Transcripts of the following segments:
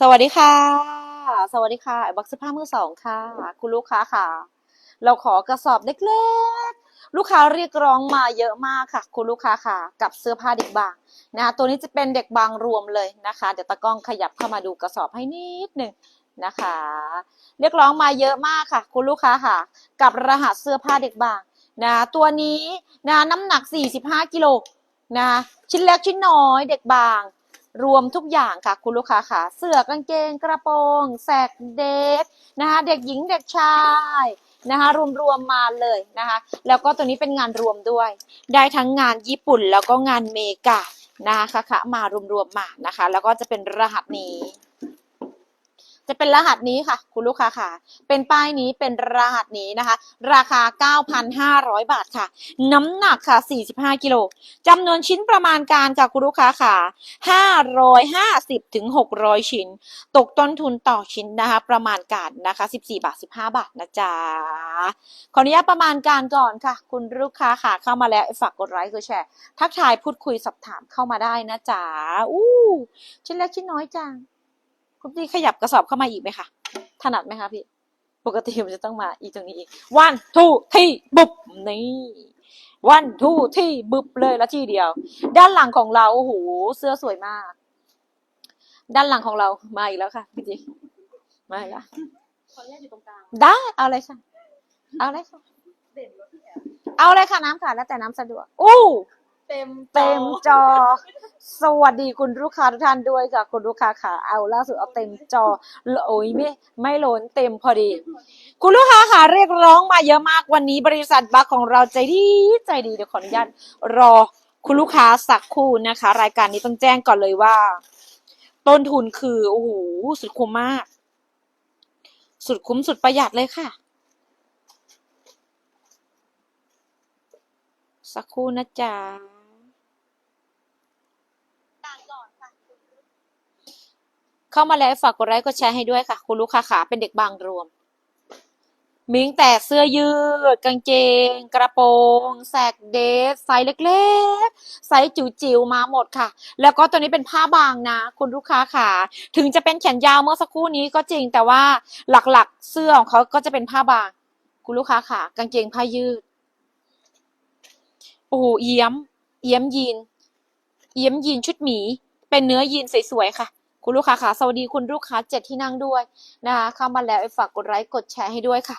สวัสดีค่ะ สวัสดีค่ะบักเสื้อผ้ามือสองค่ะ คุณลูกค้าค่ะ เราขอกระสอบเล็กๆ ลูกค้าเรียกร้องมาเยอะมากค่ะ คุณลูกค้าค่ะ กับเสื้อผ้าเด็กบางนะคะตัวนี้จะเป็นเด็กบางรวมเลยนะคะ เดี๋ยวตากล้องขยับเข้ามาดูกระสอบให้นิดหนึ่งนะคะ เรียกร้องมาเยอะมากค่ะ คุณลูกค้าค่ะ กับรหัสเสื้อผ้าเด็กบางนะตัวนี้นะน้ำหนัก 45 กิโลนะชิ้นเล็กชิ้นน้อยเด็กบาง รวมทุกอย่างค่ะคุณลูกค้าค่ะเสื้อกางเกงกระโปรงแสกเด็กนะคะเด็กหญิงเด็กชายนะคะรวมๆมาเลยนะคะแล้วก็ตัวนี้เป็นงานรวมด้วย ได้ทั้งงานญี่ปุ่นแล้วก็งานเมกานะคะค่ะมารวมๆมานะคะ แล้วก็จะเป็นรหัสนี้ จะเป็นรหัสนี้ค่ะ คุณลูกค้าค่ะ เป็นป้ายนี้เป็นรหัสนี้นะคะ ราคา 9,500 บาทค่ะ น้ำหนักค่ะ 45 กิโลจำนวนชิ้นประมาณการค่ะคุณลูกค้าค่ะ 550ถึง600 ชิ้น ตกต้นทุนต่อชิ้นนะคะ ประมาณการนะคะ 14 บาท 15 บาทนะจ๊ะ ขออนุญาตประมาณการก่อนค่ะ คุณลูกค้าค่ะเข้ามาแล้วฝากกดไลค์กดแชร์ ทักทายพูดคุยสอบถามเข้ามาได้นะจ๊ะ อู้ชิ้นเล็กชิ้นน้อยจัง คุณพี่ขยับกระสอบเข้ามาอีกไหมคะถนัดไหมคะพี่ ปกติมันจะต้องมาอีกตรงนี้อีก one two ที่บุบนี่ one two ที่บุบเลยแล้วทีเดียว ด้านหลังของเราโอ้โหเสื้อสวยมาก ด้านหลังของเรามาอีกแล้วค่ะพี่จีมาอีกแล้วขออนุญาตอยู่ตรงกลางได้เอาเลยค่ะ เอาเลยค่ะเด่นกว่าพี่แอมเอาเลยค่ะน้ำค่ะ แล้วแต่น้ำสะดวกอู้ เต็มเต็มจอ สวัสดีคุณลูกค้าทุกท่านด้วยค่ะคุณลูกค้าค่ะเอาล่าสุดเอาเต็มจอโอ้ยไม่ไม่ล้นเต็มพอดี คุณลูกค้าค่ะเรียกร้องมาเยอะมากวันนี้บริษัทบัคของเราใจดีใจดีเดี๋ยวขออนุญาตรอคุณลูกค้าสักครู่นะคะ รายการนี้ต้องแจ้งก่อนเลยว่า ต้นทุนคือโอ้โหสุดคุ้มมาก สุดคุ้มสุดประหยัดเลยค่ะ สักครู่นะจ๊ะ เข้ามาแล้วฝากกดไลค์กดแชร์ให้ด้วยค่ะ คุณลูกค้าขาเป็นเด็กบางรวม มิงแต่เสื้อยืด กางเกง กระโปรง แสกเดสไซส์เล็กๆ ไซส์จิ๋วๆมาหมดค่ะ แล้วก็ตัวนี้เป็นผ้าบางนะ คุณลูกค้าขาถึงจะเป็นแขนยาวเมื่อสักครู่นี้ก็จริงแต่ว่าหลักๆ เสื้อของเขาก็จะเป็นผ้าบาง คุณลูกค้าขากางเกงผ้ายืดโอ้โหเอี้ยมเอี้ยมยีนเอี้ยมยีนชุดหมี เป็นเนื้อยีนสวยๆค่ะ คุณลูกค้าค่ะ สวัสดีคุณลูกค้าเจ็ดที่นั่งด้วยนะคะเข้ามาแล้วฝากกดไลค์กดแชร์ให้ด้วยค่ะ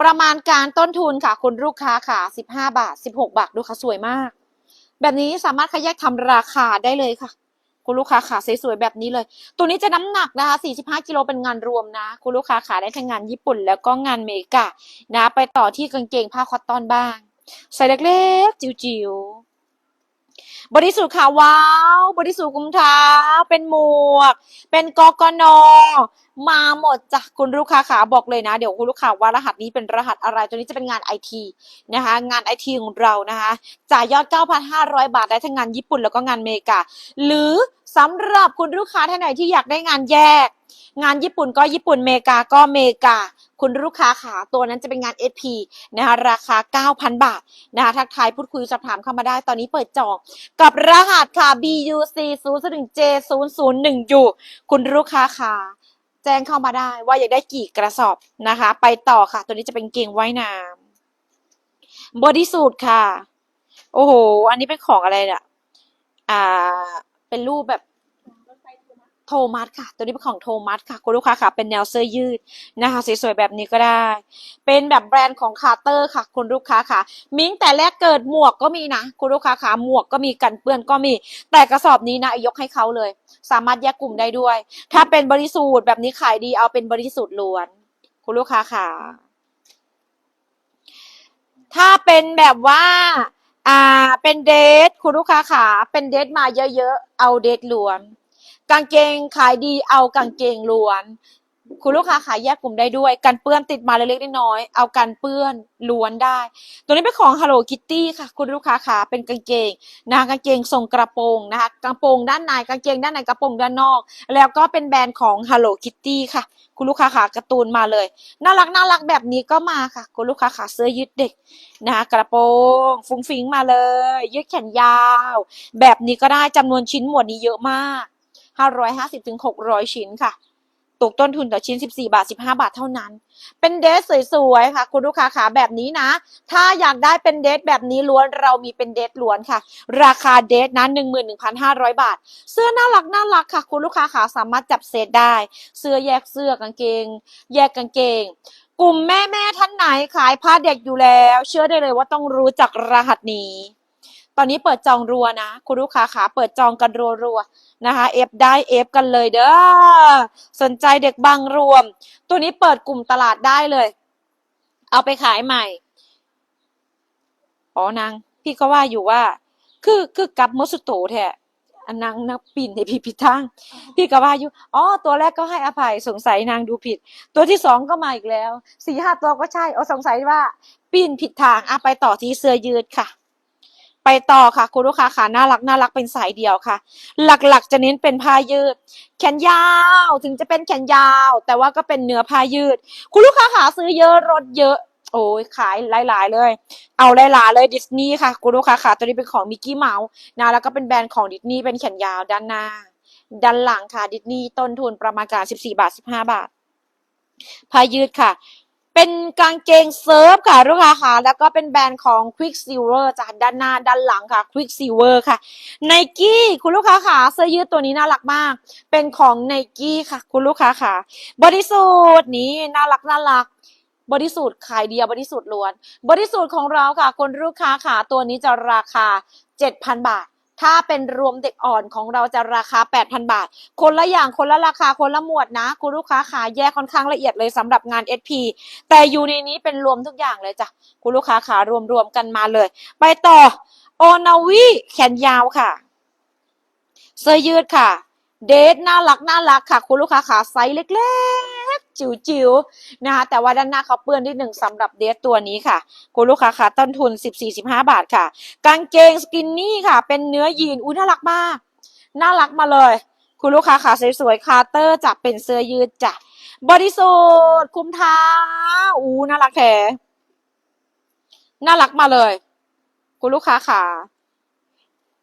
ประมาณการต้นทุนค่ะ คุณลูกค้าค่ะ 15 บาท 16 บาทดูค่ะสวยมาก แบบนี้สามารถขยักทำราคาได้เลยค่ะ คุณลูกค้าขาสวยๆแบบนี้เลย ตัวนี้จะน้ำหนักนะคะ 45กิโลเป็นงานรวมนะ คุณลูกค้าขาได้ทั้งงานญี่ปุ่น แล้วก็งานเมกานะ ไปต่อที่กางเกงผ้าคอตตอนบ้างใส่เล็กๆจิ๋วๆ บริสุทธิ์ค่ะว้าว บริสุทธิ์กุมท้าเป็นหมวก เป็นกกน มาหมดจ้ะคุณลูกค้าขาบอกเลยนะ เดี๋ยวคุณลูกค้าว่ารหัสนี้เป็นรหัสอะไร ตัวนี้จะเป็นงานไอทีนะคะ งานไอทีของเรานะคะ จ่ายยอด 9,500 บาทได้ทั้งงานญี่ปุ่นแล้วก็งานเมกา หรือสำหรับคุณลูกค้าท่านไหนที่อยากได้งานแยก งานญี่ปุ่นก็ญี่ปุ่นเมกาก็เมกาคุณลูกค้าขาตัวนั้นจะเป็นงาน SP นะคะราคา 9,000 บาทนะคะทักทายพูดคุยสอบถามเข้ามาได้ตอนนี้เปิดจอง กับรหัสค่ะ BUC 0 1 J 0 0 1 U คุณลูกค้าค่ะ แจ้งเข้ามาได้ว่าอยากได้กี่กระสอบนะคะ ไปต่อค่ะ ตัวนี้จะเป็นเกงว่ายน้ำบอดี้สูทค่ะ โอ้โห อันนี้เป็นของอะไรเนี่ยอ่า เป็นรูปแบบโทมาโทมัสค่ะ ตัวนี้เป็นของโทมัสค่ะ คุณลูกค้าค่ะ เป็นแนวเสื้อยืดนะคะ สวยๆแบบนี้ก็ได้ เป็นแบบแบรนด์ของคาร์เตอร์ค่ะ คุณลูกค้าค่ะ มิ้งแต่แรกเกิดหมวกก็มีนะ คุณลูกค้าค่ะ หมวกก็มีกันเปื้อนก็มี แต่กระสอบนี้นะยกให้เขาเลย สามารถแยกกลุ่มได้ด้วย ถ้าเป็นบริสูทแบบนี้ขายดีเอาเป็นบริสูทล้วน คุณลูกค้าค่ะ ถ้าเป็นแบบว่า อ่า เป็นเดทคุณลูกค้าขาเป็นเดทมาเยอะๆ เอาเดทล้วน กางเกงขายดีเอากางเกงล้วน คุณลูกค้าขายแยกกลุ่มได้ด้วย กันเปื้อนติดมาเล็กๆน้อยๆเอากันเปื้อนล้วนได้ ตัวนี้เป็นของ Hello Kitty ค่ะ คุณลูกค้าขาเป็นกางเกงนะคะกางเกงทรงกระโปรงนะคะกระโปรงด้านในกางเกงด้านในกระโปรงด้านนอก แล้วก็เป็นแบรนด์ของ Hello Kitty ค่ะ คุณลูกค้าขาการ์ตูนมาเลย น่ารักน่ารักแบบนี้ก็มาค่ะ คุณลูกค้าขาเสื้อยืดเด็กนะคะกระโปรงฟุ้งฟิ้งมาเลย ยืดแขนยาว แบบนี้ก็ได้จำนวนชิ้นหมวดนี้เยอะมาก550ถึง600 ชิ้นค่ะ ตกต้นทุนต่อชิ้น 14 บาท 15 บาทเท่านั้น เป็นเดรสสวยๆค่ะ คุณลูกค้าขาแบบนี้นะ ถ้าอยากได้เป็นเดรสแบบนี้ล้วนเรามีเป็นเดรสล้วนค่ะ ราคาเดรสนะ11,500 บาท เสื้อน่ารักน่ารักค่ะ คุณลูกค้าขาสามารถจับเซตได้ เสื้อแยกเสื้อกางเกง แยกกางเกงกลุ่มแม่แม่ท่านไหนขายผ้าเด็กอยู่แล้ว เชื่อได้เลยว่าต้องรู้จักรหัสนี้ อนนี้เปิดจองรัวนะ คุณลูกค้าขาเปิดจองกันรัวๆนะคะเอฟได้เอฟกันเลยเด้อสนใจเด็กบางรวม ตัวนี้เปิดกลุ่มตลาดได้เลย เอาไปขายใหม่อ๋อนางพี่ก็ว่าอยู่ว่า คือคือกับมดสุโตแท้อันนางนักปิ่นในพี่ผิดทางพี่ก็ว่าอยู่อ๋อตัวแรกก็ให้อภัยสงสัยนางดูผิด ตัวที่สองก็มาอีกแล้วสี่ห้าตัวก็ใช่เอาสงสัยว่าปีนผิดทางอะไปต่อที่เสื้อยืดค่ะ ไปต่อค่ะ คุณลูกค้าค่ะน่ารักน่ารักเป็นสายเดียวค่ะ หลักๆ จะเน้นเป็นผ้ายืด แขนยาวถึงจะเป็นแขนยาว แต่ว่าก็เป็นเนื้อผ้ายืด คุณลูกค้าหาซื้อเยอะรถเยอะ โอ้ยขายหลายๆเลย เอาหลายๆเลยดิสนีย์ค่ะคุณลูกค้าค่ะตัวนี้เป็นของมิกกี้เมาส์นะแล้วก็เป็นแบรนด์ของดิสนีย์เป็นแขนยาวด้านหน้าด้านหลังค่ะดิสนีย์ต้นทุนประมาณการ14บาท15 บาทผ้ายืดค่ะ เป็นกางเกงเซิร์ฟค่ะลูกค้าค่ะ แล้วก็เป็นแบรนด์ของ Quicksilver จากด้านหน้าด้านหลังค่ะ Quicksilver ค่ะไนกี้คุณลูกค้าค่ะเสื้อยืดตัวนี้น่ารักมาก เป็นของไนกี้ค่ะ คุณลูกค้าค่ะบอดี้สูทนี้น่ารักน่ารักบอดี้สูทขายเดียวบอดี้สูทล้วนบอดี้สูทของเราค่ะคุณลูกค้าค่ะตัวนี้จะราคา 7,000 บาท ถ้าเป็นรวมเด็กอ่อนของเราจะราคา 8,000 บาท คนละอย่างคนละราคาคนละหมวดนะ คุณลูกค้าขาแยกค่อนข้างละเอียดเลยสำหรับงาน SP แต่อยู่ในนี้เป็นรวมทุกอย่างเลยจ้ะ คุณลูกค้าขารวมๆกันมาเลย ไปต่อโอนาวิแขนยาวค่ะ เสื้อยืดค่ะ เดทน่ารักน่ารักค่ะ คุณลูกค้าขาไซส์เล็กๆ จิ๋วๆนะคะแต่ว่าด้านหน้าเขาเปื้อนนิดหนึ่งสำหรับเดทตัวนี้ค่ะ คุณลูกค้าขาต้นทุน 14-15 บาทค่ะ กางเกงสกินนี่ค่ะ เป็นเนื้อยีนอุ้ยน่ารักมากน่ารักมาเลย คุณลูกค้าขาสวยๆคาร์เตอร์จะเป็นเสื้อยืดจ้ะบอดี้สูทคุมเท้าอู้น่ารักแท้น่ารักมาเลย คุณลูกค้าขา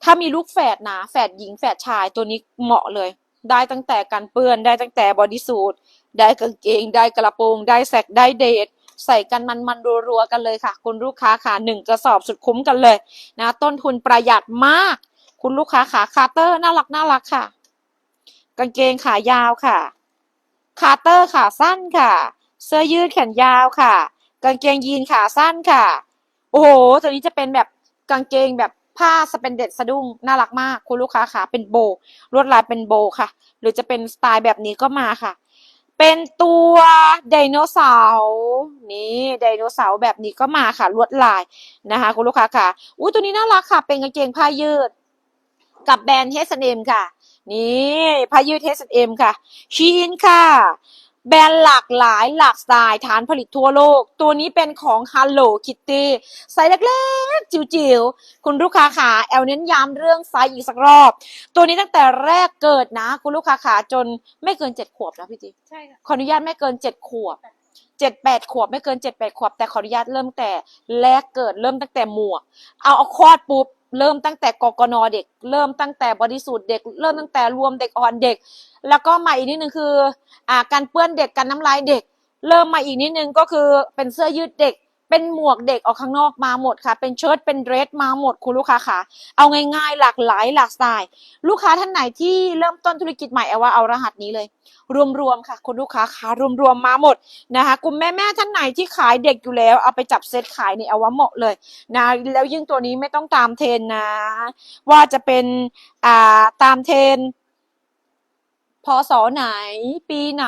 ถ้ามีลูกแฝดนะแฝดหญิงแฝดชายตัวนี้เหมาะเลย ได้ตั้งแต่กันเปื้อนได้ตั้งแต่บอดี้สูทได้กางเกง ได้กระโปรง ได้แสกได้เดทใส่กันมันมันรัวๆกันเลยค่ะ คุณลูกค้าขาหนึ่งกระสอบสุดคุ้มกันเลยนะ ต้นทุนประหยัดมาก คุณลูกค้าขาคาร์เตอร์น่ารักน่ารักค่ะ กางเกงขายาวค่ะ คาร์เตอร์ขาสั้นค่ะ เสื้อยืดแขนยาวค่ะ กางเกงยีนขาสั้นค่ะ โอ้โหตัวนี้จะเป็นแบบกางเกงแบบ ผ้าสเปนเด็ดสะดุ้งน่ารักมากคุณลูกค้าขาเป็นโบลวดลายเป็นโบค่ะ หรือจะเป็นสไตล์แบบนี้ก็มาค่ะ เป็นตัวไดโนเสาร์นี่ไดโนเสาร์แบบนี้ก็มาค่ะลวดลายนะคะคุณลูกค้าค่ะอู้ตัวนี้น่ารักค่ะ เป็นกางเกงผ้ายืด กับแบรนด์ H&M ค่ะ นี่ผ้ายืด H&M ค่ะชีนค่ะ แบรนด์หลากหลายหลากสไตล์ฐานผลิตทั่วโลก ตัวนี้เป็นของ Hello Kitty ไซส์เล็กๆ จิ๋วๆ คุณลูกค้าขาแอลเน้นย้ำเรื่องไซส์อีกสักรอบ ตัวนี้ตั้งแต่แรกเกิดนะ คุณลูกค้าขาจนไม่เกินเจ็ดขวบนะพี่จีใช่ค่ะขออนุญาตไม่เกินเจ็ดขวบเจ็ดแปดขวบไม่เกินเจ็ดแปดขวบแต่ขออนุญาตเริ่มแต่แรกเกิดเริ่มตั้งแต่หมวก เอาเอาคลอดปุ๊บ เริ่มตั้งแต่กกนเด็ก เริ่มตั้งแต่บริสูทเด็ก เริ่มตั้งแต่รวมเด็กอ่อนเด็ก แล้วก็มาอีกนิดนึงคืออ่าการเปื้อนเด็กการน้ำลายเด็ก เริ่มมาอีกนิดนึงก็คือเป็นเสื้อยืดเด็ก เป็นหมวกเด็กออกข้างนอกมาหมดค่ะ เป็นเชิ้ตเป็นเดรสมาหมดคุณลูกค้าค่ะ เอาง่ายๆหลากหลายหลากสไตล์ลูกค้าท่านไหนที่เริ่มต้นธุรกิจใหม่เอาว่าเอารหัสนี้เลย รวมๆค่ะคุณลูกค้าขารวมๆมาหมดนะคะกลุ่มแม่ๆท่านไหนที่ขายเด็กอยู่แล้ว เอาไปจับเซตขายเนี่ยเอาว่าเหมาะเลยนะแล้วยิ่งตัวนี้ไม่ต้องตามเทรนนะ ว่าจะเป็นอ่าตามเทรนพศไหน ปีไหน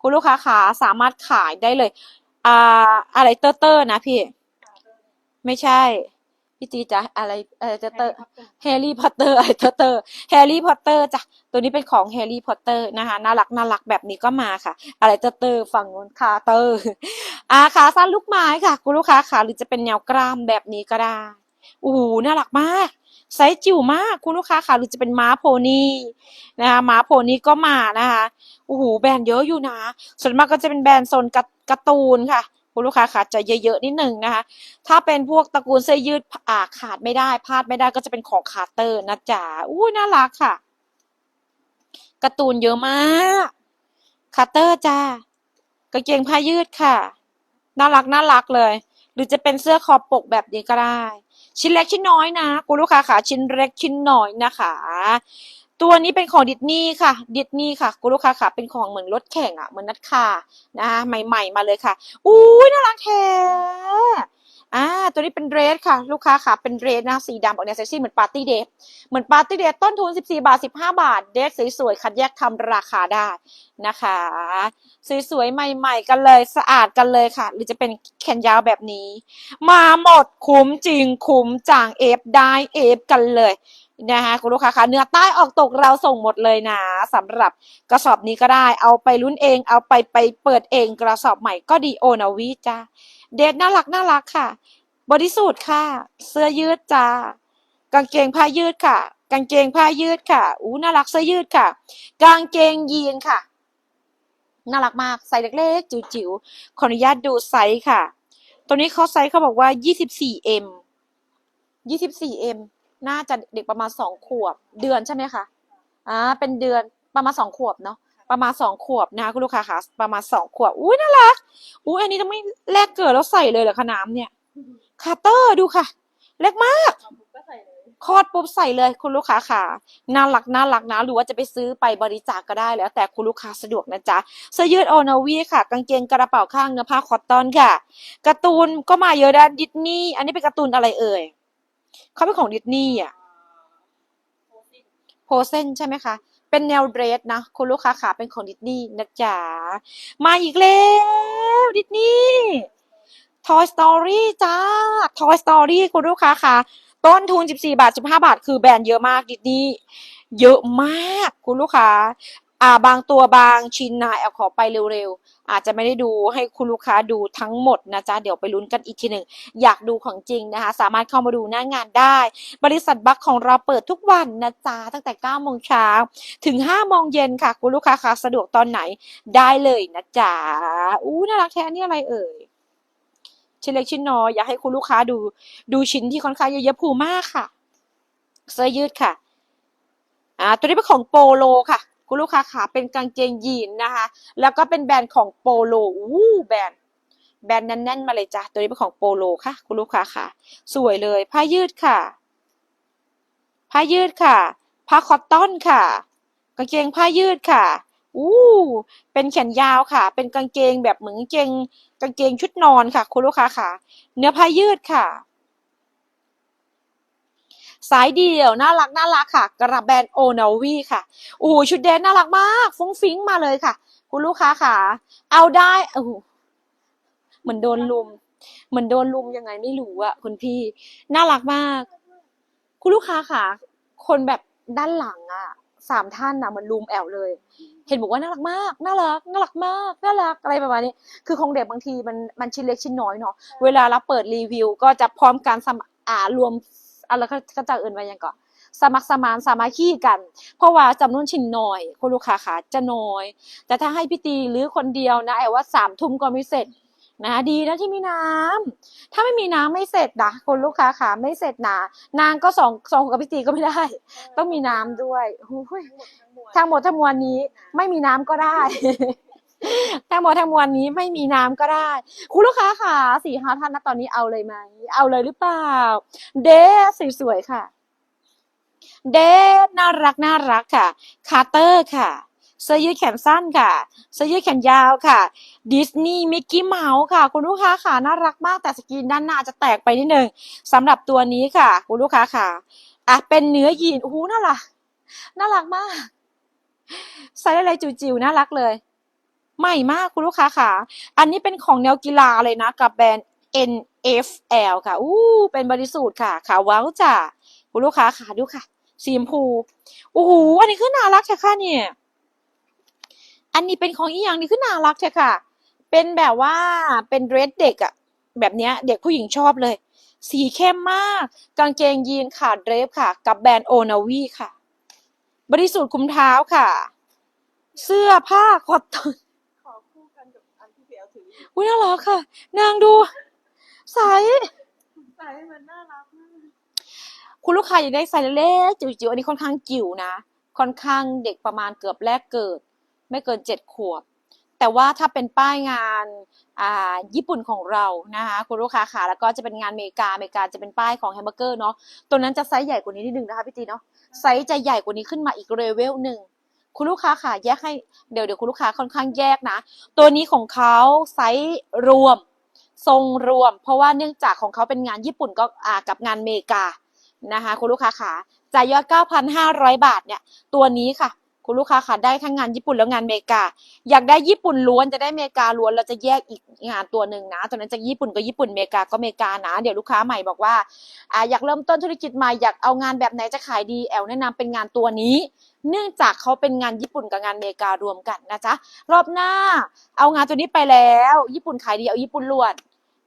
คุณลูกค้าขาสามารถขายได้เลย อ่า อะไรเตอร์เตอร์นะพี่ ไม่ใช่ พี่จีจ๊ะอะไรอะไรเตอร์เตอร์แฮร์รี่พอตเตอร์อะไรเตอร์เตอร์แฮร์รี่พอตเตอร์จ้ะตัวนี้เป็นของแฮร์รี่พอตเตอร์นะคะน่ารักน่ารักแบบนี้ก็มาค่ะ อะไรเตอร์เตอร์ฝั่งนู้นคาเตอร์อ่าขาสั้นลูกไม้ค่ะคุณลูกค้าขาหรือจะเป็นแนวกล้ามแบบนี้ก็ได้โอ้โหน่ารักมากไซส์จิ๋วมากคุณลูกค้าขาหรือจะเป็นม้าโพนี่นะคะม้าโพนี่ก็มานะคะโอ้โหแบรนด์เยอะอยู่นะ ส่วนมากก็จะเป็นแบรนด์โซนการ์ การ์ตูนค่ะคุณลูกค้าขาจะเยอะๆนิดหนึ่งนะคะ ถ้าเป็นพวกตระกูลเสื้อยืดอ่าขาดไม่ได้พลาดไม่ได้ก็จะเป็นของคาร์เตอร์นะจ๊ะอู้น่ารักค่ะการ์ตูนเยอะมากคัตเตอร์จ้ากางเกงผ้ายืดค่ะ น่ารักน่ารักเลย หรือจะเป็นเสื้อคอปกแบบนี้ก็ได้ ชิ้นเล็กชิ้นน้อยนะคุณลูกค้าค่ะชิ้นเล็กชิ้นน้อยนะคะ ตัวนี้เป็นของดิสนีย์ค่ะดิสนีย์ค่ะคุณลูกค้าค่ะ เป็นของเหมือนรถแข่งอะเหมือนนัดคานะคะใหม่ ๆ มาเลยค่ะอุ้ยน่ารักแท้อ่าตัวนี้เป็นเดรสค่ะ ลูกค้าค่ะเป็นเดรสนะสีดำออกแนวเซ็กซี่เหมือนปาร์ตี้เดทเหมือนปาร์ตี้เดทต้นทุน 14 บาท 15 บาท เดรสสวยๆคัดแยกทำราคาได้นะคะ สวยๆใหม่ๆ กันเลยสะอาดกันเลยค่ะ หรือจะเป็นแขนยาวแบบนี้ มาหมดคุ้มจริงคุ้มจ่างเอฟได้เอฟกันเลย นะคะคุณลูกค้าคะเนื้อใต้ออกตกเราส่งหมดเลยนะสำหรับกระสอบนี้ก็ได้ เอาไปลุ้นเอง เอาไปไปเปิดเองกระสอบใหม่ก็ดีโอนาวีจ้าเดทน่ารักน่ารักค่ะบริสุทธิ์ค่ะ เสื้อยืดจ้ากางเกงผ้ายืดค่ะ กางเกงผ้ายืดค่ะอู้น่ารักเสื้อยืดค่ะ กางเกงยีนค่ะน่ารักมากไซส์เล็กๆจิ๋วๆขออนุญาตดูไซส์ค่ะ ตัวนี้เขาไซส์เขาบอกว่า 24M 24M น่าจะเด็กประมาณ2ขวบเดือนใช่ไหมคะอ่าเป็นเดือนประมาณ2ขวบเนาะประมาณ2ขวบนะคะคุณลูกค้าค่ะประมาณ2ขวบอุ้ยน่ารักอุ้ยอันนี้จะไม่แลกเกิดแล้วใส่เลยเหรอคะน้ำเนี่ยคาร์เตอร์ดูค่ะ เล็กมากคลอดปุ๊บใส่เลยคุณลูกค้าค่ะน่ารักน่ารักนะหรือว่าจะไปซื้อไปบริจาคก็ได้แล้ว แต่คุณลูกค้าสะดวกนะจ๊ะเสื้อยืดโอนาวีค่ะ กางเกงกระเป๋าข้างเนื้อผ้าคอตตอนค่ะการ์ตูนก็มาเยอะด้านดิสนีย์อันนี้เป็นการ์ตูนอะไรเอ่ย เขาเป็นของดิสนีย์อะโพสเซนใช่ไหมคะ เป็นแนวเดรสนะ คุณลูกค้าขาเป็นของดิสนีย์นะจ๊ะ มาอีกแล้วดิสนีย์ Toy Story จ้า Toy Story คุณลูกค้าค่ะ ต้นทุน 14 บาท 15 บาท คือแบรนด์เยอะมากดิสนีย์เยอะมากคุณลูกค้า อ่าบางตัวบางชิ้นนะแอลขอไปเร็วๆ อาจจะไม่ได้ดูให้คุณลูกค้าดูทั้งหมดนะจ๊ะ เดี๋ยวไปลุ้นกันอีกทีหนึ่ง อยากดูของจริงนะคะ สามารถเข้ามาดูหน้างานได้ บริษัทบัคของเราเปิดทุกวันนะจ๊ะ ตั้งแต่9โมงเช้าถึง5โมงเย็นค่ะ คุณลูกค้าคะสะดวกตอนไหนได้เลยนะจ๊ะ อู้น่ารักแท้อันนี่อะไรเอ่ยชิ้นเล็กชิ้นน้อยอยากให้คุณลูกค้าดูดูชิ้นที่ค่อนข้างเยอะๆผูมากค่ะเสื้อยืดค่ะอ่าตัวนี้เป็นของโปโลค่ะ คุณลูกค้าขาเป็นกางเกงยีนนะคะ แล้วก็เป็นแบรนด์ของโปโลอู้แบรนด์แบรนด์แน่นๆมาเลยจ้ะ ตัวนี้เป็นของโปโลค่ะ คุณลูกค้าค่ะ สวยเลย ผ้ายืดค่ะ ผ้ายืดค่ะ ผ้าคอตตอนค่ะ กางเกงผ้ายืดค่ะอู้เป็นแขนยาวค่ะ เป็นกางเกงแบบเหมือนกางเกง กางเกงชุดนอนค่ะ คุณลูกค้าค่ะ เนื้อผ้ายืดค่ะ สายเดี่ยวน่ารักน่ารักค่ะ กระแบรนด์โอนาวีค่ะโอ้โหชุดแดนน่ารักมากฟุ้งฟิ้งมาเลยค่ะ คุณลูกค้าค่ะ เอาได้โอ้โหเหมือนโดนลุม เหมือนโดนลุมยังไงไม่รู้อะคุณพี่ น่ารักมาก คุณลูกค้าค่ะ คนแบบด้านหลังอะสามท่านนะมันลุมแอวเลย เห็นบอกว่าน่ารักมาก น่ารัก น่ารักมาก น่ารักอะไรประมาณนี้ คือของเด็กบางทีมันมันชิ้นเล็กชิ้นน้อยเนาะ เวลาเราเปิดรีวิว ก็จะพร้อมการสมอ่ารวม อะไรก็ก็จะเอื่นไว้ยังก่อนสมัครสมานสามัคคีกัน เพราะว่าจำนวนชิ้นน้อยคุณลูกค้าขาจะน้อย แต่ถ้าให้พี่ตีหรือคนเดียวนะไอ้ว่าสามทุ่มก็ไม่เสร็จนะดีนะที่มีน้ำถ้าไม่มีน้ำไม่เสร็จนะคุณลูกค้าขาไม่เสร็จนะนางก็สองสองกับพี่ตีก็ไม่ได้ ต้องมีน้ำด้วยทั้งหมดทั้งมวลทั้งหมดทั้งมวลนี้ไม่มีน้ำก็ได้ ทั้งหมดทั้งมวลนี้ไม่มีน้ำก็ได้ คุณลูกค้าค่ะสี่ห้าท่านนะตอนนี้เอาเลยไหมเอาเลยหรือเปล่า เดสสวยๆค่ะ เดสน่ารักน่ารักค่ะ คาร์เตอร์ค่ะเสื้อยืดแขนสั้นค่ะเสื้อยืดแขนยาวค่ะ ดิสนีย์มิกกี้เมาส์ค่ะ คุณลูกค้าค่ะน่ารักมากแต่สกรีนด้านหน้าจะแตกไปนิดนึงสำหรับตัวนี้ค่ะ คุณลูกค้าค่ะอะเป็นเนื้อยีนโอ้โหน่ารักน่ารักมากใส่อะไรจิ๋วๆน่ารักเลย ใหม่มากคุณลูกค้าค่ะ อันนี้เป็นของแนวกีฬาเลยนะ กับแบรนด์ NFL ค่ะ อู้ เป็นบริสุทธิ์ค่ะ ขาวว้าวจ้ะคุณลูกค้าค่ะดูค่ะ สีชมพูโอ้โหอันนี้คือน่ารักใช่ค่ะเนี่ย อันนี้เป็นของอีกอย่างนี้คือน่ารักใช่ค่ะ เป็นแบบว่าเป็นเดรสเด็กอะแบบเนี้ยเด็กผู้หญิงชอบเลย สีเข้มมาก กางเกงยีนขาดเดรฟค่ะ กับแบรนด์โอนาวีค่ะ บริสุทธิ์คุมเท้าค่ะ เสื้อผ้าคอตตอน ขอคู่กันกับอันที่พี่แอุ้ยน่ารักค่ะ นางดูใสใสมันน่ารักมากคุณลูกค้าอยากได้ไซส์เล็กๆจิ๋วๆอันนี้ค่อนข้างจิ๋วนะ ค่อนข้างเด็กประมาณเกือบแรกเกิด ไม่เกินเจ็ดขวบ แต่ว่าถ้าเป็นป้ายงานอ่าญี่ปุ่นของเรานะคะคุณลูกค้าค่ะแล้วก็จะเป็นงานอเมริกาอเมริกาจะเป็นป้ายของแฮมเบอร์เกอร์เนาะตัวนั้นจะไซส์ใหญ่กว่านี้นิดนึงนะคะพี่ตีเนาะไซส์จะใหญ่กว่านี้ขึ้นมาอีกเลเวลหนึ่ง คุณลูกค้าค่ะแยกให้เดี๋ยวเดี๋ยวคุณลูกค้าค่อนข้างแยกนะ ตัวนี้ของเขาไซส์รวม ทรงรวม เพราะว่าเนื่องจากของเขาเป็นงานญี่ปุ่นก็อ่ากับงานเมกานะคะ คุณลูกค้าค่ะจ่ายยอด 9,500 บาทเนี่ย ตัวนี้ค่ะ คุณลูกค้าค่ะได้ทั้งงานญี่ปุ่นแล้วงานเมกา อยากได้ญี่ปุ่นล้วนจะได้เมกาล้วนเราจะแยกอีกงานตัวหนึ่งนะตัวนั้นจะญี่ปุ่นก็ญี่ปุ่นเมกาก็เมกานะ เดี๋ยวลูกค้าใหม่บอกว่าอ่าอยากเริ่มต้นธุรกิจใหม่อยากเอางานแบบไหนจะขายดีแอลแนะนำเป็นงานตัวนี้ เนื่องจากเขาเป็นงานญี่ปุ่นกับงานเมการวมกันนะจ๊ะรอบหน้า เอางานตัวนี้ไปแล้ว ญี่ปุ่นขายดีเอาญี่ปุ่นล้วน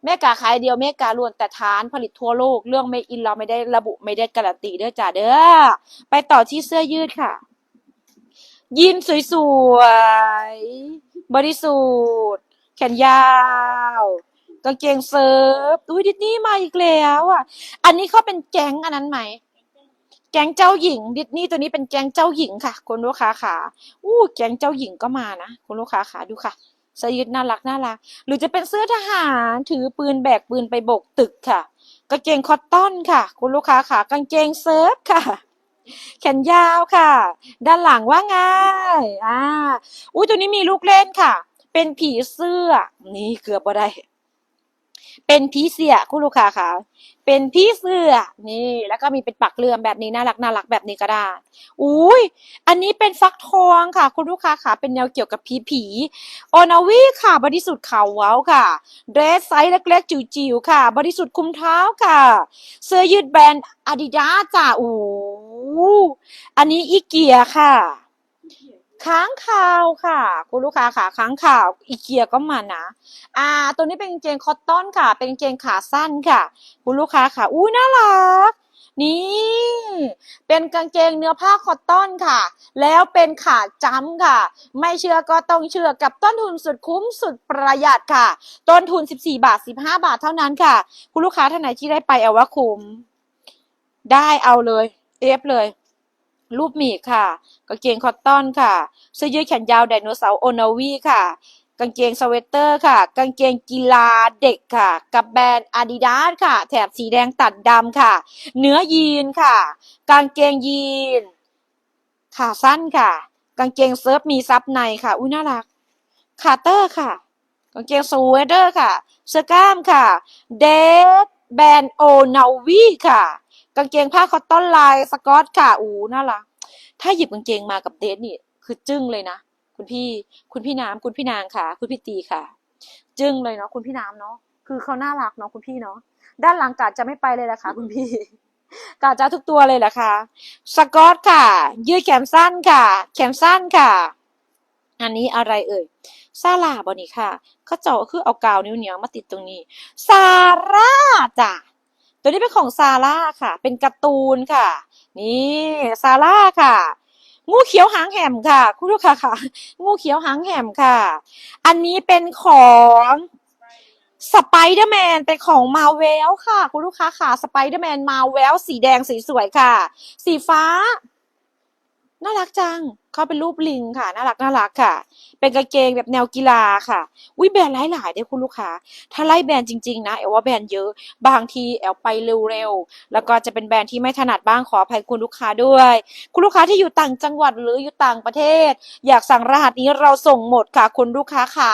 เมกาขายเดียวเมกาล้วนแต่ฐานผลิตทั่วโลก เรื่องไม่อินเราไม่ได้ระบุไม่ได้การันตีเด้อจ้าเด้อไปต่อที่เสื้อยืดค่ะ ยีนสวยๆ บริสุทธิ์ แขนยาวกางเกงเซิร์ฟ อุ้ยดิสนี่มาอีกแล้วอะ อันนี้เขาเป็นแก๊งอันนั้นไหม แก๊งเจ้าหญิง ดิสนี่ตัวนี้เป็นแก๊งเจ้าหญิงค่ะ คุณลูกค้าขาอู้แก๊งเจ้าหญิงก็มานะ คุณลูกค้าขาดูค่ะเสื้อยืดน่ารักน่ารัก หรือจะเป็นเสื้อทหารถือปืนแบกปืนไปโบกตึกค่ะ กางเกงคอตตอนค่ะ คุณลูกค้าขากางเกงเซิร์ฟค่ะ แขนยาวค่ะ ด้านหลังว่าไงอ่าอุ้ยตัวนี้มีลูกเล่นค่ะ เป็นผีเสื้อ นี่เกือบบ่ได้ เป็นผีเสื้อคุณลูกค้าค่ะ เป็นผีเสื้อนี่ แล้วก็มีเป็นปักเลื่อมแบบนี้น่ารักน่ารักแบบนี้ก็ได้ อุ้ยอันนี้เป็นฟักทองค่ะ คุณลูกค้าค่ะ เป็นแนวเกี่ยวกับผีผีโอนาวีค่ะ บริสุทธิ์ขาวเว้าค่ะ เดรสไซส์เล็กๆจิ๋วๆค่ะ บริสุทธิ์คุมเท้าค่ะ เสื้อยืดแบรนด์อาดิดาจ้าโอ้อันนี้อีเกียค่ะ ค้างคาวค่ะ คุณลูกค้าค่ะค้างคาวอีเกียก็มานะอ่า ตัวนี้เป็นกางเกงคอตตอนค่ะ เป็นกางเกงขาสั้นค่ะ คุณลูกค้าค่ะอุ้ยน่ารักนี่เป็นกางเกงเนื้อผ้าคอตตอนค่ะ แล้วเป็นขาจ้ำค่ะ ไม่เชื่อก็ต้องเชื่อกับต้นทุนสุดคุ้มสุดประหยัดค่ะ ต้นทุน 14 บาท 15 บาทเท่านั้นค่ะ คุณลูกค้าท่านไหนที่ได้ไปเอาว่าคุ้มได้เอาเลย เอฟเลย รูปหมีค่ะ กางเกงคอตตอนค่ะ เสื้อยืดแขนยาวไดโนเสาร์โอนาวีค่ะ กางเกงสเวตเตอร์ค่ะ กางเกงกีฬาเด็กค่ะ กับแบรนด์อาดิดาสค่ะ แถบสีแดงตัดดำค่ะ เนื้อยีนค่ะ กางเกงยีนขาสั้นค่ะ กางเกงเซิร์ฟมีซับในค่ะ อุ้ยน่ารักคาเตอร์ค่ะ กางเกงสเวตเตอร์ค่ะ เสื้อกล้ามค่ะ เดดแบรนด์โอนาวีค่ะ กางเกงผ้าคอตตอนลายสกอตค่ะอูน่ารักถ้าหยิบกางเกงมากับเดทนี่คือจึ้งเลยนะคุณพี่คุณพี่น้ำคุณพี่นางค่ะ คุณพี่ตีค่ะ จึ้งเลยเนาะคุณพี่น้ำเนาะคือเขาน่ารักเนาะคุณพี่เนาะด้านหลังกาดจะไม่ไปเลยละค่ะคุณพี่กาดจะทุกตัวเลยแหละค่ะสกอตค่ะ ยืดแขนสั้นค่ะ แขนสั้นค่ะ อันนี้อะไรเอ่ยซาลาบอนี่ค่ะเขาเจาะคือเอากาวนิ้วเหนียวมาติดตรงนี้ซาร่าจ้ะ ตัวนี้เป็นของซาร่าค่ะ เป็นการ์ตูนค่ะ นี่ซาร่าค่ะ งูเขียวหางแหมค่ะ คุณลูกค้าค่ะ งูเขียวหางแหมค่ะ อันนี้เป็นของสไปเดอร์แมนเป็นของมาเวลค่ะ คุณลูกค้าค่ะสไปเดอร์แมนมาเวลสีแดงสีสวยค่ะ สีฟ้า น่ารักจัง เขาเป็นรูปลิงค่ะ น่ารักน่ารักค่ะ เป็นกางเกงแบบแนวกีฬาค่ะ อุ้ยแบรนด์หลายๆเด้คุณลูกค้า ถ้าไล่แบรนด์จริงๆนะเอลว่าแบรนด์เยอะ บางทีแอลไปเร็วๆ แล้วก็จะเป็นแบรนด์ที่ไม่ถนัดบ้างขออภัยคุณลูกค้าด้วย คุณลูกค้าที่อยู่ต่างจังหวัดหรืออยู่ต่างประเทศ อยากสั่งรหัสนี้เราส่งหมดค่ะ คุณลูกค้าขา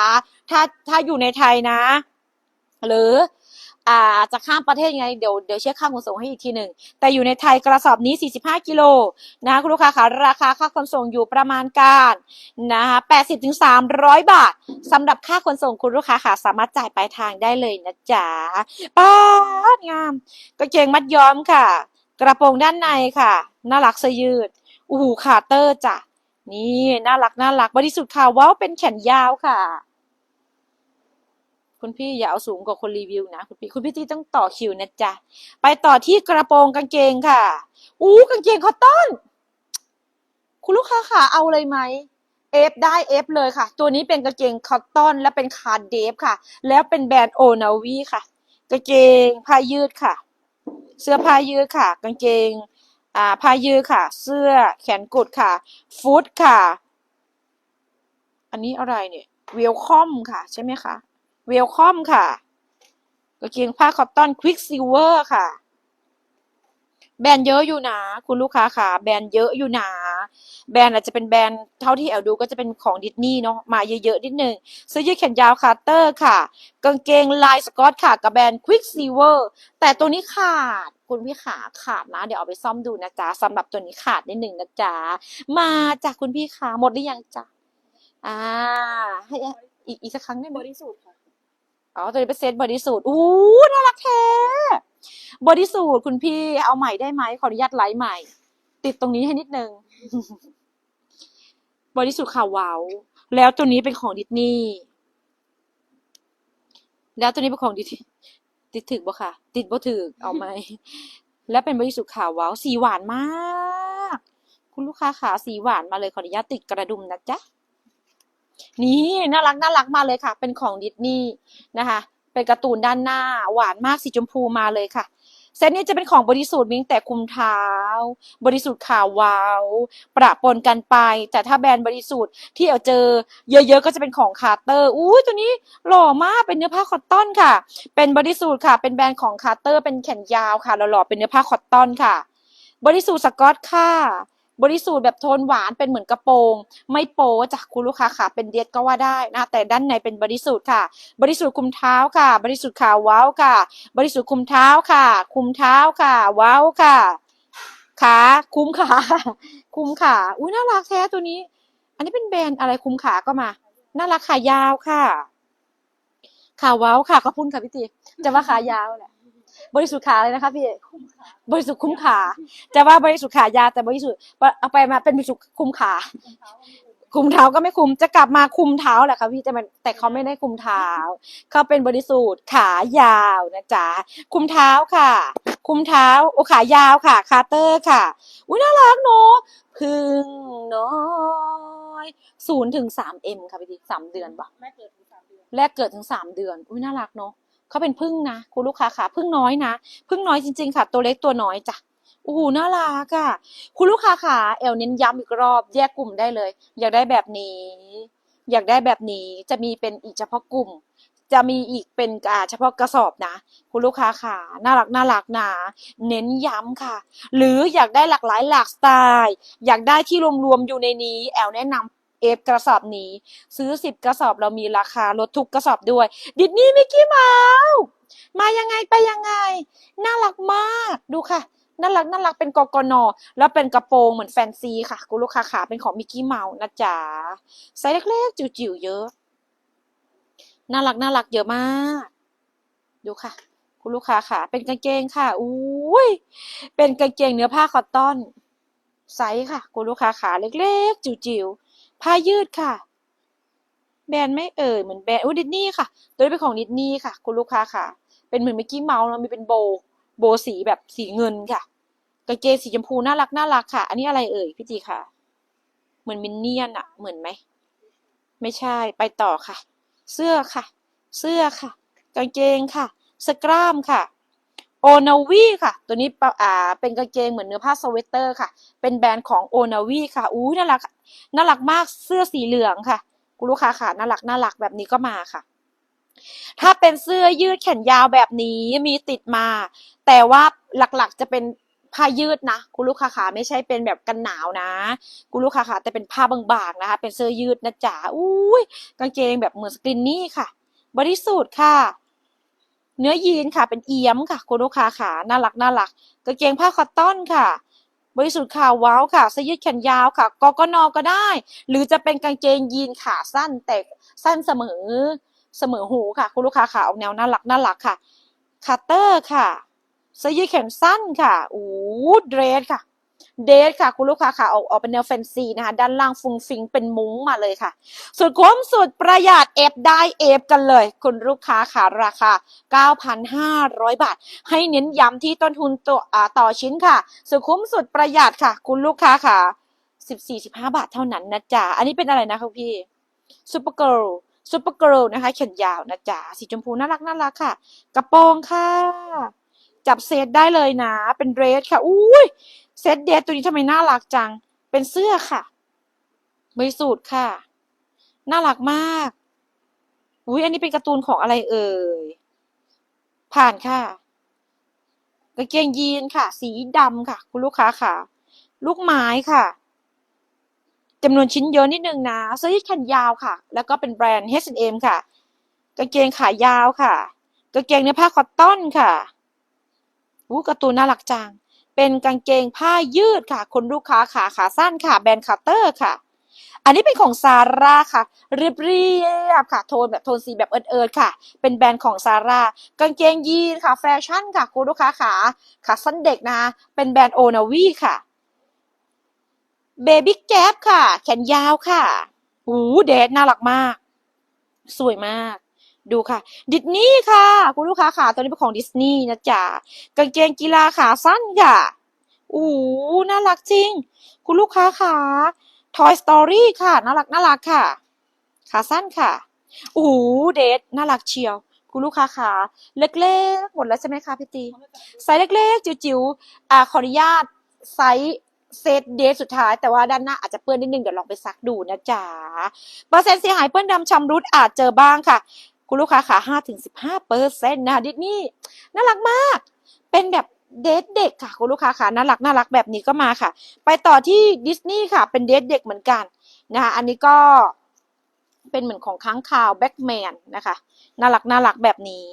ถ้าถ้าอยู่ในไทยนะ หรือ อ่าจะข้ามประเทศยังไงเดี๋ยวเดี๋ยวเช็คค่าขนส่งให้อีกทีหนึ่งแต่อยู่ในไทยกระสอบนี้ 45 กิโลนะคุณลูกค้าคะราคาค่าขนส่งอยู่ประมาณการนะคะ80ถึง300 บาทสำหรับค่าขนส่งคุณลูกค้าค่ะสามารถจ่ายปลายทางได้เลยนะจ๊ะป้าดงามกางเกงมัดย้อมค่ะ กระโปรงด้านในค่ะน่ารักเสยืดอู้หูคาเตอร์จ้ะนี่น่ารักน่ารักบริสุทธิ์ค่ะว้าวเป็นแขนยาวค่ะ คุณพี่อย่าเอาสูงกว่าคนรีวิวนะคุณพี่คุณพี่ที่ต้องต่อคิวนะจ๊ะไปต่อที่กระโปรงกางเกงค่ะอู้กางเกงคอตตอนคุณลูกค้าค่ะเอาเลยไหมเอฟได้เอฟเลยค่ะ ตัวนี้เป็นกางเกงคอตตอนและเป็นคาร์เดฟค่ะ แล้วเป็นแบรนด์โอนาวีค่ะ กางเกงผ้ายืดค่ะ เสื้อผ้ายืดค่ะ กางเกงอ่าผ้ายืดค่ะ เสื้อแขนกุดค่ะ ฟุตค่ะ อันนี้อะไรเนี่ยเวลคอมค่ะ ใช่ไหมคะ เวลคอมค่ะกางเกงผ้าคอตตอนควิกซิลเวอร์ค่ะ แบรนด์เยอะอยู่นะคุณลูกค้าค่ะ แบรนด์เยอะอยู่นะแบรนด์อาจจะเป็นแบรนด์เท่าที่แอลดูก็จะเป็นของดิสนีย์เนาะมาเยอะๆนิดนึงเสื้อยืดแขนยาวคาร์เตอร์ค่ะ กางเกงลายสกอตค่ะ กับแบรนด์ควิกซิลเวอร์แต่ตัวนี้ขาดคุณพี่ขาขาดนะ เดี๋ยวเอาไปซ่อมดูนะจ๊ะสำหรับตัวนี้ขาดนิดหนึ่งนะจ๊ะมาจากคุณพี่ขาหมดหรือยังจ๊ะอ่าให้อีกอีกสักครั้งได้ไหมบริสุทธิ์ค่ะ อ๋อ ตัวนี้เป็นเซตบอดี้สูทอู้น่ารักแท้บอดี้สูทคุณพี่เอาใหม่ได้ไหมขออนุญาตไลฟ์ใหม่ ติดตรงนี้ให้นิดนึงบอดี้สูทขาวเวาว แล้วตัวนี้เป็นของดิสนีย์ แล้วตัวนี้เป็นของดิสติดถึกบ่ค่ะ ติดบ่ถึกเอาไหม แล้วเป็นบริสุทธิ์ขาวเวาว สีหวานมาก คุณลูกค้าขาสีหวานมาเลยขออนุญาตติดกระดุมนะจ๊ะ นี่น่ารักน่ารักมาเลยค่ะ เป็นของดิสนีย์นะคะ เป็นการ์ตูนด้านหน้า หวานมากสีชมพูมาเลยค่ะ เซตนี้จะเป็นของบริสุทธิ์มิงแต่คุมเท้า บริสุทธิ์ขาววาวประปนกันไป แต่ถ้าแบรนด์บริสุทธิ์ที่เอาเจอ เยอะๆก็จะเป็นของคาร์เตอร์อู้ตัวนี้หล่อมากเป็นเนื้อผ้าคอตตอนค่ะ เป็นบริสุทธิ์ค่ะ เป็นแบรนด์ของคาร์เตอร์เป็นแขนยาวค่ะหล่อๆเป็นเนื้อผ้าคอตตอนค่ะ บริสุทธิ์สกอตค่ะ บริสุทธิ์แบบโทนหวานเป็นเหมือนกระโปรง ไม่โป๊จ้ะคุณลูกค้าค่ะ เป็นเดียดก็ว่าได้นะแต่ด้านในเป็นบริสุทธิ์ค่ะ บริสุทธิ์คุมเท้าค่ะ บริสุทธิ์ขาเว้าวค่ะ บริสุทธิ์คุมเท้าค่ะ คุมเท้าค่ะเว้าวค่ะขาคุมขาคุมขาอุ้ยน่ารักแท้ตัวนี้ อันนี้เป็นแบรนด์อะไรคุมขาก็มาน่ารักขายาวค่ะ ขาเว้าวค่ะขอบคุณค่ะพี่ตีจะว่าขายาวแหละ บริสุทธิ์ขาเลยนะคะพี่บริสุทธิ์คุ้มขาจะว่าบริสุทธิ์ขายาวแต่บริสุทธิ์เอาไปมาเป็นบริสุทธิ์คุมขาคุมเท้าก็ไม่คุมจะกลับมาคุมเท้าแหละค่ะพี่แต่มันแต่เขาไม่ได้คุมเท้าเขาเป็นบริสุทธิ์ขายาวนะจ๊ะคุมเท้าค่ะ คุมเท้าโอขายาวค่ะ คาร์เตอร์ค่ะอุ้ยน่ารักเนาะพึ่งน้อยศูนย์ถึงสามเอ็มค่ะพี่ทีสามเดือนปะแม่เกิดถึงสามเดือนแรกเกิดถึงสามเดือนอุ้ยน่ารักเนาะ เขาเป็นพึ่งนะคุณลูกค้าค่ะพึ่งน้อยนะพึ่งน้อยจริง ๆ ค่ะ ตัวเล็กตัวน้อยจ้ะโอ้โหน่ารักอะ คุณลูกค้าค่ะแอลเน้นย้ำอีกรอบ แยกกลุ่มได้เลย อยากได้แบบนี้ อยากได้แบบนี้จะมีเป็นอีกเฉพาะกลุ่ม จะมีอีกเป็นอ่าเฉพาะกระสอบนะ คุณลูกค้าค่ะน่ารักน่ารักนะเน้นย้ำค่ะ หรืออยากได้หลากหลายหลากสไตล์ อยากได้ที่รวมๆอยู่ในนี้ แอลแนะนำ เอฟกระสอบนี้ ซื้อสิบกระสอบเรามีราคาลดทุกกระสอบด้วย ดิสนีย์มิกกี้เมาส์มายังไงไปยังไง น่ารักมากดูค่ะน่ารักน่ารักเป็นกกนแล้วเป็นกระโปรงเหมือนแฟนซีค่ะคุณลูกค้าขาเป็นของมิกกี้เมาส์นะจ๊ะไซส์เล็กๆจิ๋วๆเยอะ น่ารักน่ารักเยอะมาก ดูค่ะ คุณลูกค้าค่ะเป็นกางเกงค่ะอุ้ยเป็นกางเกงเนื้อผ้าคอตตอนไซส์ค่ะ คุณลูกค้าขาเล็กๆจิ๋วๆ ผ้ายืดค่ะ แบรนด์ไม่เอ่ยเหมือนแบรนด์อุ้ดิสนีย์ค่ะ ตัวนี้เป็นของดิสนีย์ค่ะ คุณลูกค้าค่ะ เป็นเหมือนมิกกี้เมาส์แล้วมีเป็นโบ โบสีแบบสีเงินค่ะกางเกงสีชมพูน่ารักน่ารักค่ะ อันนี้อะไรเอ่ยพี่จีค่ะ เหมือนมินเนี่ยนอะเหมือนไหม ไม่ใช่ ไปต่อค่ะ เสื้อค่ะ เสื้อค่ะ กางเกงค่ะ สกรามค่ะ โอนาวีค่ะ ตัวนี้อ่าเป็นกางเกงเหมือนเนื้อผ้าสเวตเตอร์ค่ะ เป็นแบรนด์ของโอนาวีค่ะอู้น่ารักน่ารักมากเสื้อสีเหลืองค่ะคุณลูกค้าค่ะน่ารักน่ารักแบบนี้ก็มาค่ะ ถ้าเป็นเสื้อยืดแขนยาวแบบนี้มีติดมา แต่ว่าหลักๆจะเป็นผ้ายืดนะคุณลูกค้าขาไม่ใช่เป็นแบบกันหนาวนะคุณลูกค้าขาแต่เป็นผ้าบางๆนะคะ เป็นเสื้อยืดนะจ๊ะอุ้ยกางเกงแบบเหมือนสกรีนนี่ค่ะ บริสุทธิ์ค่ะ เนื้อยีนค่ะเป็นเอี้ยมค่ะคุณลูกค้าขาน่ารักน่ารักกางเกงผ้าคอตตอนค่ะ บริสุทธิ์ค่ะว้าวค่ะเสื้อยืดแขนยาวค่ะกกนก็ได้ หรือจะเป็นกางเกงยีนขาสั้นแต่สั้นเสมอเสมอหูค่ะ คุณลูกค้าขาออกแนวน่ารักน่ารักค่ะคัตเตอร์ค่ะเสื้อยืดแขนสั้นค่ะอู้เดรสค่ะ เดรสค่ะ คุณลูกค้าค่ะออกออกเป็นแนวแฟนซีนะคะ ด้านล่างฟุงฟิงเป็นมุ้งมาเลยค่ะ สุดคุ้มสุดประหยัดเอฟได้เอฟกันเลย คุณลูกค้าค่ะราคา 9,500 บาท ให้เน้นย้ำที่ต้นทุนตัวอ่าต่อชิ้นค่ะ สุดคุ้มสุดประหยัดค่ะ คุณลูกค้าค่ะ 14-15 บาทเท่านั้นนะจ๊ะ อันนี้เป็นอะไรนะคะพี่ซูเปอร์เกิร์ลซูเปอร์เกิร์ลนะคะแขนยาวนะจ๊ะสีชมพูน่ารักน่ารักค่ะ กระโปรงค่ะ จับเซตได้เลยนะ เป็นเดรสค่ะ อุ้ย เซตเดทตัวนี้ทำไมน่ารักจัง เป็นเสื้อค่ะบริสุทธิ์ค่ะ น่ารักมาก อุ้ยอันนี้เป็นการ์ตูนของอะไรเอ่ย ผ่านค่ะกางเกงยีนค่ะ สีดำค่ะ คุณลูกค้าค่ะ ลูกไม้ค่ะจำนวนชิ้นเยอะนิดนึงนะเสื้อยืดแขนยาวค่ะ แล้วก็เป็นแบรนด์ H&M ค่ะกางเกงขายาวค่ะกางเกงเนื้อผ้าคอตตอนค่ะอู้การ์ตูนน่ารักจัง เป็นกางเกงผ้ายืดค่ะคุณลูกค้าขาขาสั้นค่ะแบรนด์คาเตอร์ค่ะ อันนี้เป็นของซาร่าค่ะเรียบเรียบค่ะ โทนแบบโทนสีแบบเอิร์ดๆค่ะ เป็นแบรนด์ของซาร่ากางเกงยีนค่ะแฟชั่นค่ะคุณลูกค้าขาขาสั้นเด็กนะคะเป็นแบรนด์โอนาวีค่ะเบบี้แก๊ปค่ะ แขนยาวค่ะหูเดทน่ารักมาก สวยมาก ดูค่ะ ดิสนีย์ค่ะ คุณลูกค้าขาตัวนี้เป็นของดิสนีย์นะจ๊ะกางเกงกีฬาขาสั้นค่ะอู้หูน่ารักจริง คุณลูกค้าขา Toy Story ค่ะน่ารักน่ารักค่ะ ขาสั้นค่ะอู้หูเดทน่ารักเชียว คุณลูกค้าขาเล็กๆหมดแล้วใช่ไหมคะพี่ตีไซส์เล็กๆ จิ๋วๆอ่าขออนุญาตไซส์เซตเดทสุดท้ายแต่ว่าด้านหน้าอาจจะเปื้อนนิดนึงเดี๋ยวลองไปซักดูนะจ๊ะเปอร์เซ็นต์เสียหายเปื้อนดำชำรุดอาจเจอบ้างค่ะ คุณลูกค้าขาห้าถึงสิบห้าเปอร์เซ็นต์นะดิสนี่น่ารักมาก เป็นแบบเดทเด็กค่ะ คุณลูกค้าขาน่ารักน่ารักแบบนี้ก็มาค่ะ ไปต่อที่ดิสนีย์ค่ะ เป็นเดทเด็กเหมือนกันนะคะอันนี้ก็เป็นเหมือนของค้างคาวแบ็กแมนนะคะน่ารักน่ารักแบบนี้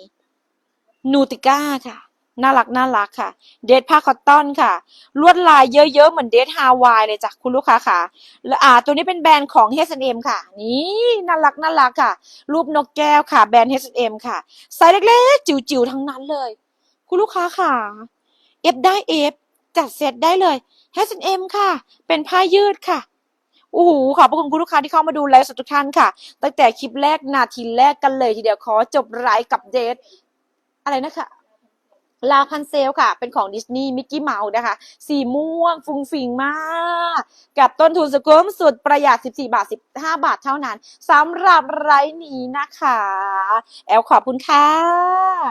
นูติก้าค่ะ น่ารักน่ารักค่ะ เดทผ้าคอตตอนค่ะ ลวดลายเยอะๆ เหมือนเดทฮาวายเลยจ้ะคุณลูกค้าค่ะแล้วอ่า ตัวนี้เป็นแบรนด์ของ H&M ค่ะ นี่น่ารักน่ารักค่ะ รูปนกแก้วค่ะ แบรนด์ H&M ค่ะไซส์เล็กๆ จิ๋วๆ ทั้งนั้นเลย คุณลูกค้าค่ะ เอฟได้เอฟจัดเซตได้เลย H&M ค่ะ เป็นผ้ายืดค่ะโอ้โหขอบพระคุณคุณลูกค้าที่เข้ามาดูไลฟ์สดทุกท่านค่ะ ตั้งแต่คลิปแรกนาทีแรกกันเลยทีเดียวขอจบไลฟ์กับเดทอะไรนะคะ ลาพันเซลค่ะ เป็นของดิสนีย์มิกกี้เมาส์นะคะ สีม่วงฟุ้งฟิงมาก กับต้นทุนสกุมสุดประหยัด 14 บาท 15 บาทเท่านั้นสำหรับไรนี้นะคะ แอลขอบคุณค่ะ